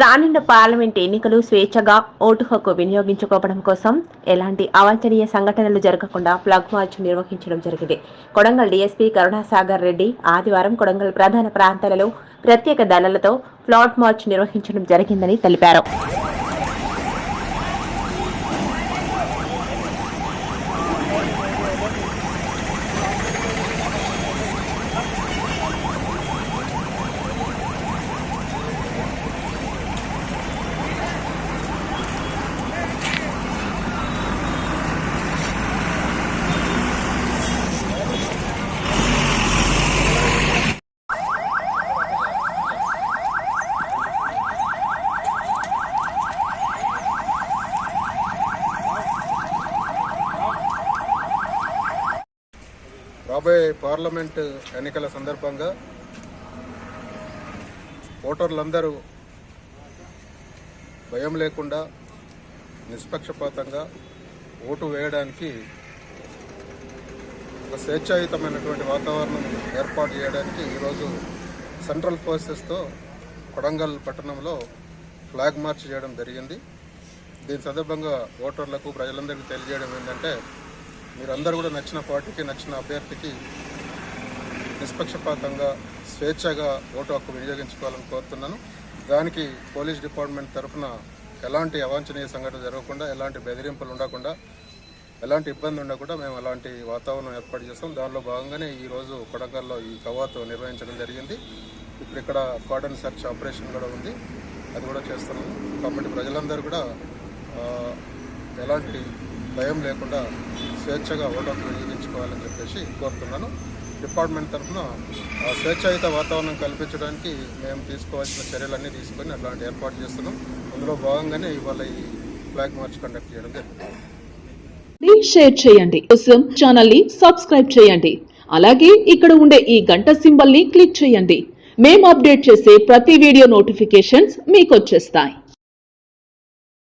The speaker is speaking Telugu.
రానున్న పార్లమెంట్ ఎన్నికలు స్వేచ్ఛగా ఓటు హక్కు వినియోగించుకోవడం కోసం ఎలాంటి అవాంఛనీయ సంఘటనలు జరగకుండా ఫ్లాగ్ మార్చ్ నిర్వహించడం జరిగింది. కొడంగల్ డీఎస్పీ కరుణాసాగర్ రెడ్డి ఆదివారం కొడంగల్ ప్రధాన ప్రాంతాలలో ప్రత్యేక దళాలతో ఫ్లాట్ మార్చ్ నిర్వహించడం జరిగిందని తెలిపారు. రాబోయే పార్లమెంట్ ఎన్నికల సందర్భంగా ఓటర్లందరూ భయం లేకుండా నిష్పక్షపాతంగా ఓటు వేయడానికి ఒక స్వేచ్ఛాయుతమైనటువంటి వాతావరణం ఏర్పాటు చేయడానికి ఈరోజు సెంట్రల్ ఫోర్సెస్తో కొడంగల్ పట్టణంలో ఫ్లాగ్ మార్చ్ చేయడం జరిగింది. దీని సందర్భంగా ఓటర్లకు ప్రజలందరికీ తెలియజేయడం ఏంటంటే మీరందరూ కూడా నచ్చిన పార్టీకి నచ్చిన అభ్యర్థికి నిష్పక్షపాతంగా స్వేచ్ఛగా ఓటు హక్కు వినియోగించుకోవాలని కోరుతున్నాను. దానికి పోలీస్ డిపార్ట్మెంట్ తరఫున ఎలాంటి అవాంఛనీయ సంఘటన జరగకుండా ఎలాంటి బెదిరింపులు ఉండకుండా ఎలాంటి ఇబ్బంది ఉండకుండా మేము అలాంటి వాతావరణం ఏర్పాటు చేస్తాం. దానిలో భాగంగానే ఈరోజు కొడంగల్లో ఈ కవాతు నిర్వహించడం జరిగింది. ఇప్పుడు ఇక్కడ కార్డన్ సెర్చ్ ఆపరేషన్ కూడా ఉంది. అది కూడా చేస్తున్నాము. కాబట్టి ప్రజలందరూ కూడా ఎలాంటి భయం లేకుండా స్వేచ్ఛగా ఓటర్లు వినియోగించుకోవాలని చెప్పేసి కోరుతున్నాను. డిపార్ట్మెంట్ తరఫున స్వేచ్ఛాయుత వాతావరణం కల్పించడానికి మేము తీసుకోవాల్సిన చర్యలన్నీ తీసుకొని అట్లాంటి ఏర్పాటు చేస్తున్నాం. అందులో భాగంగానే ఇవాళ ఈ ఫ్లాగ్ మార్చ్ కండక్ట్ చేయడం జరిగింది. షేర్ చేయండి. కోసం ఛానల్ని సబ్స్క్రైబ్ చేయండి. అలాగే ఇక్కడ ఉండే ఈ గంట సింబల్ని క్లిక్ చేయండి. మేము అప్డేట్ చేసే ప్రతి వీడియో నోటిఫికేషన్స్ మీకు వచ్చేస్తాయి.